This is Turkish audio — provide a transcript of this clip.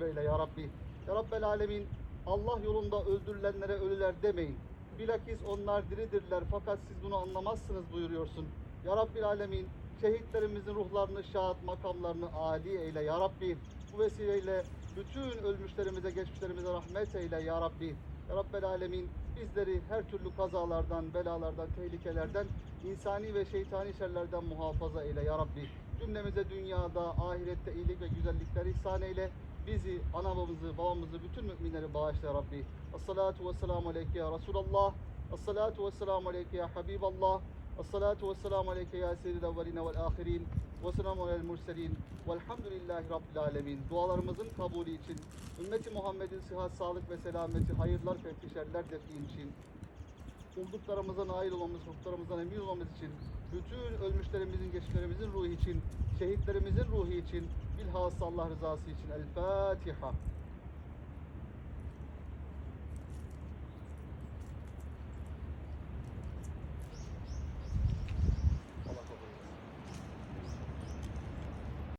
eyle ya Rabbi. Ya Rabbel Alemin Allah yolunda öldürülenlere ölüler demeyin. Bilakis onlar diridirler fakat siz bunu anlamazsınız buyuruyorsun. Ya Rabbil Alemin şehitlerimizin ruhlarını şahat, makamlarını âli eyle ya Rabbi. Bu vesileyle bütün ölmüşlerimize, geçmişlerimize rahmet eyle ya Rabbi. Ya Rabbel Alemin bizleri her türlü kazalardan, belalardan, tehlikelerden, insani ve şeytani şerlerden muhafaza eyle ya Rabbi. Cümlemize dünyada, ahirette iyilik ve güzellikler ihsan eyle. Bizi, anamızı, babamızı, bütün müminleri bağışla Rabbi. Esselatu ve selamu aleyke ya Resulallah. Esselatu ve selamu aleyke ya Habiballah. Esselatu ve selamu aleyke ya seyyidil evveline vel ahirin. Ve selamu alel murselin. Velhamdülillahi Rabbil alemin. Dualarımızın kabulü için, ümmeti Muhammed'in sıhhat, sağlık ve selameti, hayırlar, fethi, defi için, bulduklarımıza nail olmamız, hukuklarımızdan emin olmamız için, bütün ölmüşlerimizin, geçmişlerimizin ruhu için, şehitlerimizin ruhu için, bilhassa Allah rızası için. El Fatiha.